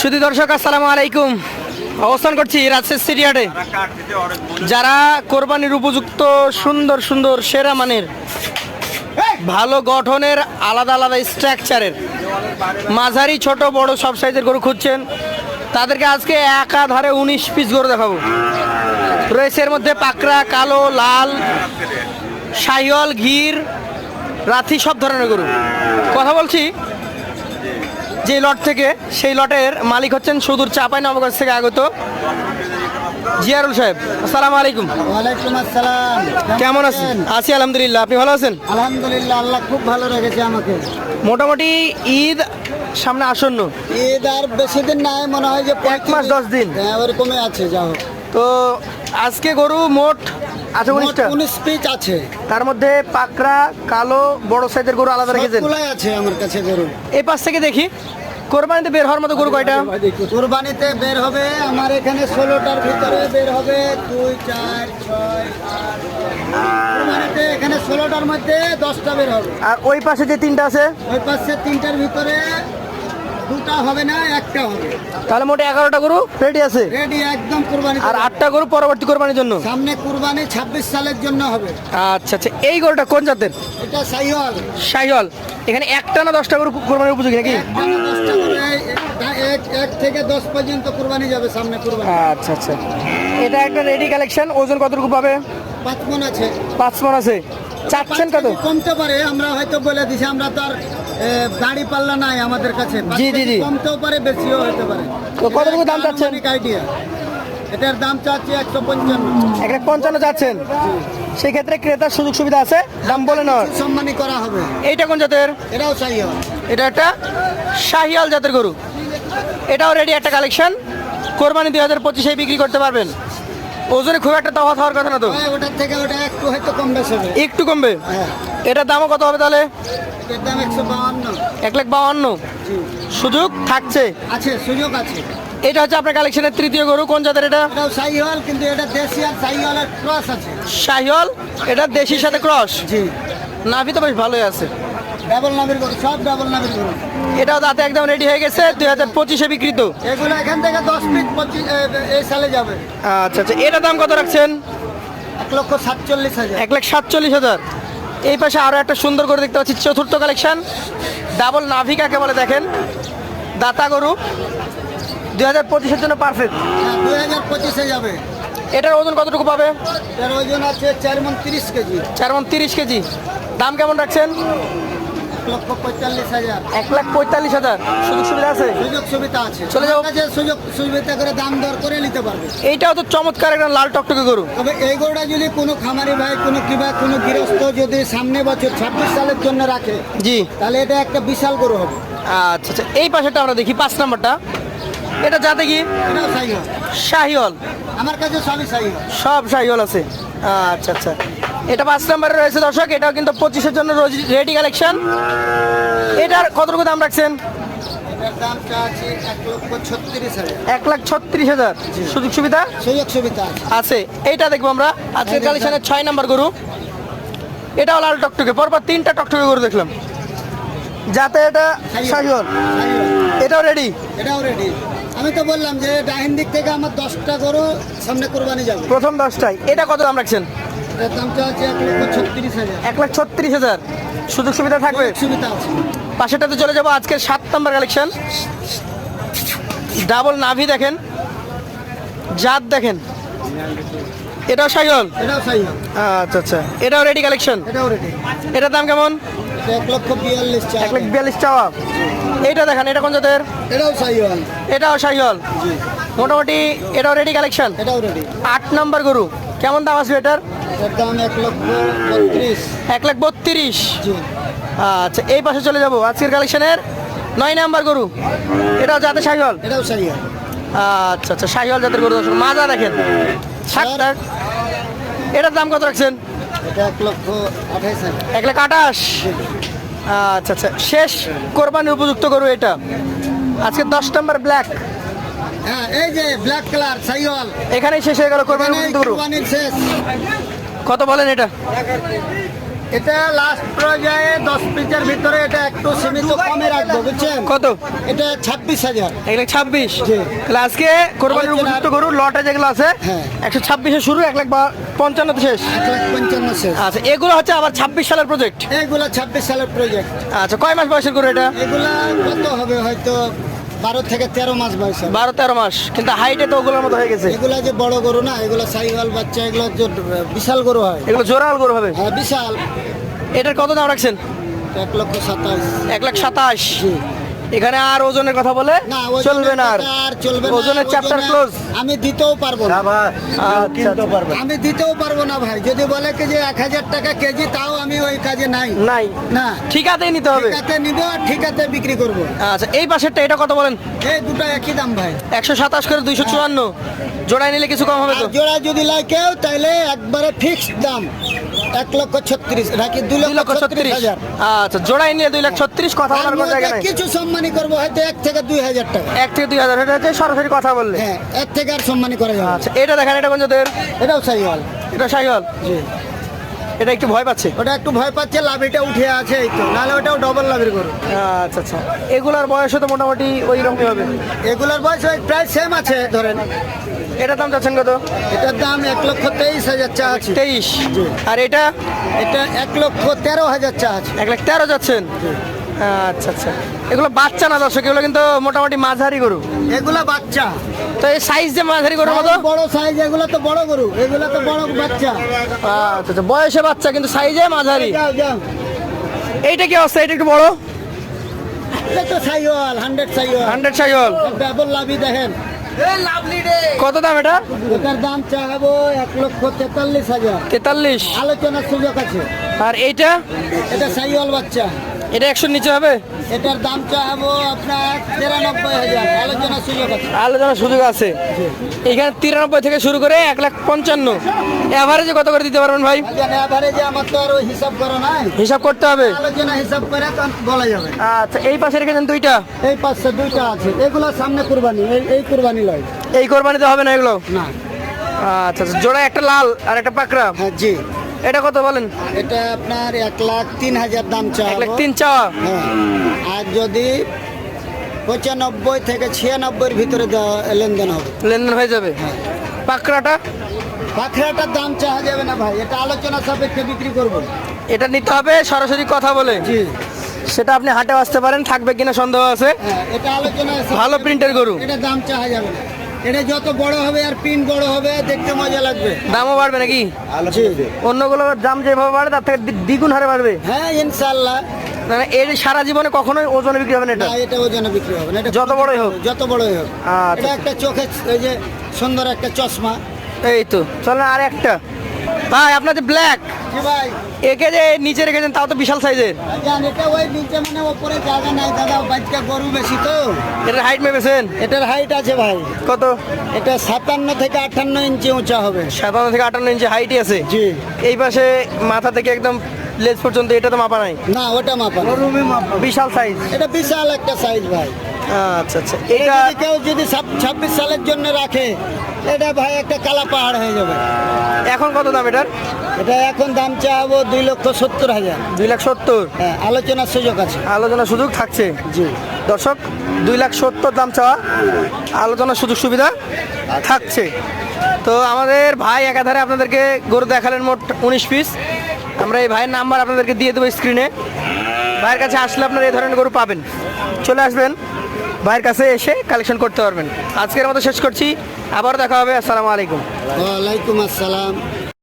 শুধু দর্শক, আসসালামু আলাইকুম। অবস্থান করছি রাজশাহী সিরিয়াটে যারা কোরবানির উপযুক্ত সুন্দর সুন্দর, সেরা মানের, ভালো গঠনের, আলাদা আলাদা স্ট্রাকচারের মাঝারি, ছোট, বড় সব সাইজের গরু খুঁজছেন, তাদেরকে আজকে একাধারে উনিশ পিস গরু দেখাবো। রয়েছে এর মধ্যে পাকড়া, কালো, লাল, শাহিওয়াল, ঘির রাথি সব ধরনের গরু। কথা বলছি যে লট থেকে সেই লটের মালিক হচ্ছেন সুদূর চাপাই নবগঞ্জ থেকে আগত জিয়ারুল সাহেব। আসসালামু আলাইকুম। ওয়ালাইকুম আসসালাম। কেমন আছেন? আছি আলহামদুলিল্লাহ। আপনি ভালো আছেন? আলহামদুলিল্লাহ আল্লাহ খুব ভালো রেখেছে আমাকে। মোটামুটি ঈদ সামনে আসন্ন। ঈদ আর বেশি দিন নাই মনে হয় যে এক মাস দশ দিন। হ্যাঁ ওরকমই আছে যা হোক। তো আজকে গরু মোট আছে উনিশটা? উনিশ পিস আছে। তার মধ্যে পাকড়া কালো বড় সাইজের গরু আলাদা রেখেছেন? আছে আমার কাছে গরু। এই পাশ থেকে দেখি। কোরবানিতে বের হওয়ার মতো গরু কয়টা? কোরবানিতে বের হবে আমার এখানে ষোলোটার ভিতরে বের হবে দুই চার ছয় কোরবানিতে কুরবানিতে এখানে ষোলোটার মধ্যে দশটা বের হবে। আর ওই পাশে যে তিনটা আছে? ওই পাশে তিনটার ভিতরে দুটা হবে না একটা হবে। তাহলে মোটে এগারোটা গরু? রেডি আছে? রেডি একদম কুরবানি আর আটটা গরু পরবর্তী কোরবানির জন্য? সামনে কুরবানি ছাব্বিশ সালের জন্য হবে। আচ্ছা আচ্ছা। এই গরুটা কোন জাতের? এটা সাইওয়াল। শাহিওয়াল এখানে একটা না দশটা গরু কোরবানির উপযোগী নাকি? এক- থেকে দশ পর্যন্ত কুরবানি যাবে সামনে কুরবানি। আচ্ছা আচ্ছা। এটা একটা রেডি কালেকশন ওজন কতটুকু পাবে? পাঁচ মন আছে। পাঁচ মন আছে। চাচ্ছেন কত? কমতে পারে আমরা হয়তো বলে দিছি আমরা তো আর গাড়ি পাল্লা নাই আমাদের কাছে। জি, জি, জি। কমতেও পারে বেশিও হতে পারে। তো কতটুকু দাম চাচ্ছেন? আইডিয়া এটার দাম চাচ্ছি একশো পঞ্চান্ন। এক পঞ্চান্ন চাচ্ছেন সেই ক্ষেত্রে ক্রেতার সুযোগ সুবিধা আছে? দাম বলে নেওয়ার সম্মানী করা হবে। এইটা কোন জাতের? এটাও সাইওয়াল এটা একটা শাহিয়াল জাতের গরু। এটাও রেডি একটা কালেকশন কোরবানি দুই হাজার পঁচিশে বিক্রি করতে পারবেন। ওজনে খুব একটা তফাৎ হওয়ার কথা না তো? ওটার থেকে ওটা একটু হয়তো কম বেশি হবে। একটু কমবে? হ্যাঁ। এটার দামও কত হবে তাহলে? এক লাখ বাউান্ন। সুযোগ থাকছে? আছে সুযোগ আছে। এটা হচ্ছে আপনার কালেকশনের তৃতীয় গরু কোন জাতের এটা? সাইওয়াল কিন্তু এটা দেশি আর সাইওয়ালের ক্রস আছে। শাহিওয়াল এটা দেশির সাথে ক্রস? জি। নাভি তো বেশ ভালোই আছে। ডাবল নামের গরু সব ডাবল নামের গরু। এটাও দাঁতে একদম রেডি হয়ে গেছে দুই হাজার পঁচিশে বিক্রিত। এগুলো এখান থেকে দশ পিস পঁচিশ এই সালে যাবে। আচ্ছা আচ্ছা এটার দাম কত রাখছেন? এক লক্ষ সাতচল্লিশ হাজার। এক লাখ সাতচল্লিশ হাজার। এই পাশে আরও একটা সুন্দর করে দেখতে পাচ্ছি চতুর্থ কালেকশন ডাবল নাভি কাকে বলে দেখেন? দাতা গরু দুই হাজার পঁচিশের জন্য পারফেক্ট হ্যাঁ দুই হাজার পঁচিশে যাবে। এটার ওজন কতটুকু পাবে? এর ওজন আছে চার মন তিরিশ কেজি। চার মন তিরিশ কেজি। দাম কেমন রাখছেন? লক্ষ পঁয়তাল্লিশ হাজার। এক লাখ পঁয়তাল্লিশ হাজার। সুযোগ সুবিধা আছে? সুযোগ সুবিধা আছে। চলে যাও। কাছে সুযোগ সুবিধা করে দাম দর করে নিতে পারবে। এইটাও তো চমৎকার একটা লাল টকটকে গরু। তবে এই গরুটা যদি কোনো খামারি ভাই কোনো কিবা কোনো গৃহস্থ যদি সামনে বছর ছাব্বিশ সালের জন্য রাখে জি। তাহলে এটা একটা বিশাল গরু হবে। আচ্ছা আচ্ছা। এই পাশেটা আমরা দেখি পাঁচ নাম্বারটা। এটা যাতে কি? সাইহল। আমার কাছে সবই সাইহল। সব শাহিওয়াল আছে। আচ্ছা আচ্ছা। এটা পাঁচ নম্বরে রয়েছে দর্শক এটাও কিন্তু পঁচিশের জন্য রেডি কালেকশন এটার কতটুকু দাম রাখছেন? এক লাখ ছত্রিশ হাজার। সুযোগ সুবিধা? সুযোগ সুবিধা আছে। এইটা দেখব আমরা। আজকের এই কালেকশনের ছয় নাম্বার গরু। এটাও লাল টকটকে। পরপর তিনটা টকটকে গরু দেখলাম। যাতে এটা এটাও রেডি এটাও রেডি আমি তো বললাম যে ডাহিন দিক থেকে আমার দশটা গরু সামনে কোরবানি যাবে। প্রথম দশটায়। এটা কত দাম রাখছেন? এটার এক লক্ষ ছত্রিশ হাজার। এক লাখ ছত্রিশ হাজার। সুযোগ সুবিধা থাকবে? সুবিধা আছে। পাশেটাতে চলে যাব আজকের সাত নাম্বার কালেকশন ডাবল নাভি দেখেন জাত দেখেন। এটাও সাইহল? এটাও আচ্ছা আচ্ছা। এটাও রেডি কালেকশন এটাও রেডি এটার দাম কেমন? এক লক্ষ বিয়াল্লিশ এক লাখ বিয়াল্লিশ চাওয়া। এইটা দেখেন এটা কোন জাতের? এটাও সাইহল। এটাও মোটামুটি এটাও রেডি কালেকশন এটাও রেডি আট নাম্বার গরু। কেমন দাম আসবে এটার? দাম এক লক্ষ বত্রিশ। এক লাখ বত্রিশ। আচ্ছা এই পাশে চলে যাব। আজকের কালেকশনের নয় নাম্বার গরু। এটাও যাতে সাইহল এটাও আচ্ছা আচ্ছা শাহিওয়াল জাতের গরু। দর্শক মাজা দেখেন। থাক এটার দাম কত রাখছেন? এক লক্ষ হাজার। এক লাখ আঠাশ? আচ্ছা আচ্ছা শেষ কোরবানির উপযুক্ত গরু এটা। আজকে দশ নম্বর ব্ল্যাক হ্যাঁ এই যে ব্ল্যাক কালার সাইহল এখানেই শেষ হয়ে গেল কোরবানির উপযুক্ত গরু। কোরবানির শেষ। কত বলেন এটা? এটা লাস্ট পর্যায়ে দশ পিসের ভিতরে এটা একটু সীমিত কমে রাখব বুঝছেন? কত? এটা ছাব্বিশ হাজার। এক লাখ ছাব্বিশ। তাহলে আজকে কোরবানির উপযুক্ত গরু লটে যেগুলো আছে হ্যাঁ। একশো ছাব্বিশে শুরু এক লাখ বা পঞ্চান্নতে শেষ? এক লাখ পঞ্চান্ন শেষ। আচ্ছা এগুলো হচ্ছে আবার ছাব্বিশ সালের প্রজেক্ট এইগুলা ছাব্বিশ সালের প্রজেক্ট আচ্ছা কয় মাস বয়সের গরু এটা? এগুলা কত হবে হয়তো বারো থেকে তেরো মাস বয়স। বারো তেরো মাস। কিন্তু হাইটে তো ওগুলোর মতো হয়ে গেছে। এগুলা যে বড় গরু না এগুলো সাইওয়াল বাচ্চা এগুলো যে বিশাল গরু হয়। এগুলো জোরাল গরু হবে? হ্যাঁ বিশাল। এটার কত দাম রাখছেন? এক লক্ষ সাতাশ। এক লাখ সাতাশ। এখানে আর ওজনের কথা বলে চলবে না আর। চলবে না ওজনের চ্যাপ্টার ক্লোজ আমি দিতেও পারব না। আচ্ছা আচ্ছা। আমি দিতেও পারব না ভাই। যদি বলে কি যে এক হাজার টাকা কেজি তাও আমি ওই কাজে নাই। নাই। না। ঠিকাতেই নিতে হবে। ঠিকাতে নিব ঠিকাতে বিক্রি করব। আচ্ছা এই পাশেরটা এটা কত বলেন? এই দুটো একই দাম ভাই। একশো সাতাশ করে দুইশো চুয়ান্ন। জোড়ায় নিলে কিছু কম হবে তো? আর জোড়া যদি লাই কেউ তাহলে একবারে ফিক্সড দাম। এক লক্ষ ছত্রিশ নাকি দুই লক্ষ ছত্রিশ হাজার? আচ্ছা জোড়াই নিয়ে দুই লাখ ছত্রিশ কথা বলার জায়গা কিছু সম্মানী করব হয়তো এক থেকে দুই হাজার টাকা। এক থেকে দুই হাজার এটা হচ্ছে সরাসরি কথা বললে। হ্যাঁ এক থেকে আর সম্মানী করা যাবে। আচ্ছা এটা দেখেন এটা কোন জাতের এটাও সাইওয়াল। এটা সাইহল জি। এটা একটু ভয় পাচ্ছে? ওটা একটু ভয় পাচ্ছে লাভিটা উঠে আছে এই তো। নাহলে ওটাও ডবল লাভের গরু। আচ্ছা আচ্ছা। এগুলার বয়সও তো মোটামুটি ওই রকমই হবে? এগুলার বয়স ওই প্রায় সেম আছে ধরেন। এটার দাম চাচ্ছেন কত? এটার দাম এক লক্ষ তেইশ হাজার চা আছে। তেইশ? আর এটা? এটা এক লক্ষ তেরো হাজার চা আছে। এক লাখ তেরো যাচ্ছেন? আচ্ছা আচ্ছা। এগুলো বাচ্চা না দর্শক? এগুলো কিন্তু মোটামুটি মাঝারি গরু। এগুলা বাচ্চা। তো এই সাইজ যে মাঝারি গরুর মতো? বড় সাইজ এগুলো তো বড় গরু। এগুলো তো বড় বাচ্চা। আচ্ছা আচ্ছা। বয়সে বাচ্চা কিন্তু সাইজে মাঝারি। এইটা কি অবস্থা? এটা একটু বড় এটা তো সাইওয়াল হান্ড্রেড সাইওয়াল। লাভি দেখেন। কত দাম এটা? এটার দাম চাহাবো এক লক্ষ তেতাল্লিশ হাজার। তেতাল্লিশ। আলোচনার সুযোগ আছে। আর এইটা? এটা সাইওয়াল বাচ্চা। এটা একশোর নিচে হবে? এটার দাম চাহাবো আপনার তিরানব্বই হাজার। আলোচনার সুযোগ আছে। আলোচনার সুযোগ আছে। এখানে তিরানব্বই থেকে শুরু করে এক লাখ পঞ্চান্ন। এভারেজে কত করে দিতে পারবেন ভাই? এভারেজে আমার তো আর হিসাব করা নাই। হিসাব করতে হবে? আলোচনা হিসাব করে বলা যাবে। আচ্ছা এই পাশে রেখেছেন দুইটা। এই পাঁচশো দুইটা আছে। এগুলো সামনে কুরবানি। এই এই কুরবানি লয়। এই কোরবানিতে হবে না এগুলো? না। আচ্ছা আচ্ছা জোড়া একটা লাল আর একটা পাকড়া। হ্যাঁ জি। এটা কত বলেন? এটা আপনার এক লাখ তিন হাজার দাম এক চাই লাখ তিন চাওয়া? হ্যাঁ। আর যদি পঁচানব্বই থেকে ছিয়ানব্বইয়ের ভিতরে লেনদেন হবে। লেনদেন হয়ে যাবে? পাকড়াটা? পাখরাটার দাম চাওয়া যাবে না ভাই এটা আলোচনা সাপেক্ষে বিক্রি করব। এটা নিতে হবে সরাসরি কথা বলে। জি। সেটা আপনি হাটে আসতে পারেন থাকবে কিনা সন্দেহ আছে। হ্যাঁ এটা আলোচনা ভালো প্রিন্টের গরু। এটা দাম চাওয়া যাবে না। এটা যত বড় হবে আর পিন বড় হবে দেখতে মজা লাগবে। দামও বাড়বে নাকি? জি অন্যগুলোর দাম যেভাবে বাড়ে তার থেকে দ্বি- দ্বিগুণ হারে বাড়বে। হ্যাঁ ইনশাল্লাহ মানে এর সারা জীবনে কখনোই ওজনে বিক্রি হবে না এটা? এটা ওজনে বিক্রি হবে না এটা যত বড়ই হোক। যত বড়ই হোক। আচ্ছা। এটা একটা চোখে এই যে সুন্দর একটা চশমা। এই তো চলেন আর একটা। ভাই আপনার যে ব্ল্যাক জি ভাই। একে যে নিচে রেখেছেন তাও তো বিশাল সাইজের জান এটা ওই নিচে মানে ওপরে জায়গা নাই দাদা বাচ্চা গরু বেশি তো। এটার হাইট মেপেছেন এটার হাইট আছে ভাই। কত? এটা সাতান্ন থেকে আটান্ন ইঞ্চি উঁচা হবে। সাতান্ন থেকে আটান্ন ইঞ্চি হাইটই আছে। জি। এই পাশে মাথা থেকে একদম লেজ পর্যন্ত এটা তো মাপা নাই? না ওটা মাপা বিশাল সাইজ এটা বিশাল একটা সাইজ ভাই। আচ্ছা আচ্ছা। এটা কেউ যদি ছাব্বিশ সালের জন্য রাখে এটা ভাই একটা কালা পাহাড় হয়ে যাবে। এখন কত দাম এটার? এটা এখন দাম চাবো দুই লক্ষ সত্তর হাজার। দুই লাখ সত্তর? হ্যাঁ আলোচনার সুযোগ আছে। আলোচনার সুযোগ থাকছে? জি। দর্শক দুই লাখ সত্তর দাম চাওয়া আলোচনার সুযোগ সুবিধা থাকছে। তো আমাদের ভাই একাধারে আপনাদেরকে গরু দেখালেন মোট উনিশ পিস আমরা এই ভাইয়ের নাম্বার আপনাদেরকে দিয়ে দেবো স্ক্রিনে ভাইয়ের কাছে আসলে আপনারা এই ধরনের গরু পাবেন। চলে আসবেন। ভাইয়ের কাছে এসে কালেকশন করতে পারবেন। আজকের মতো শেষ করছি। আবার দেখা হবে আসসালামু আলাইকুম। ওয়ালাইকুম আসসালাম।